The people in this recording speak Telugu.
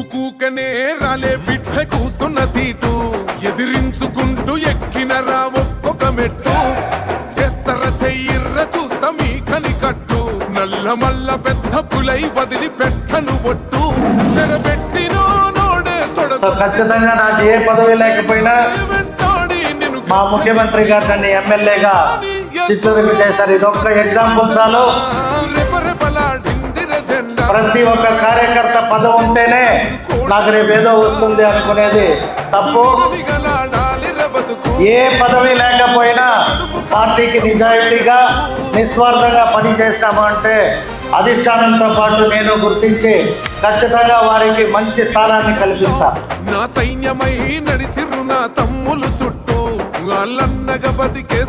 ఊకూకనే రాలే బిడ్డ కూసున్న సీటు. ఎదిరించుకుంటూ ఎక్కినరా ఒక్కొక్క మెట్టు. చేస్తర చెయ్యిర్ర చూస్తా మీ కని కట్టు నల్ల మల్ల పెద్ద పులై వదిలి పెట్టను ఒట్టు. చెరబెట్టినో నోడే ఖచ్చితంగా నాకు ఏ పదవి లేకపోయినా మా ముఖ్యమంత్రి గారు నన్ను ఎమ్మెల్యేగా చిత్తూరుకు చేశారు ఇది ఒక్క ఎగ్జాంపుల్ చాలు. ప్రతి ఒక్క కార్యకర్త పదం ఉంటేనే నాకు రేపు ఏదో వస్తుంది అనుకునేది. తప్పు. ఏ పదవి లేకపోయినా పార్టీకి నిజాయితీగా నిస్వార్థంగా పనిచేసినాము అంటే అధిష్టానంతో పాటు నేను గుర్తించి ఖచ్చితంగా వారికి మంచి స్థానాన్ని కల్పిస్తా. నా సైన్యమై నడిచిరు నా తమ్ములు చుట్టూ. వాళ్ళన్నగా బతికే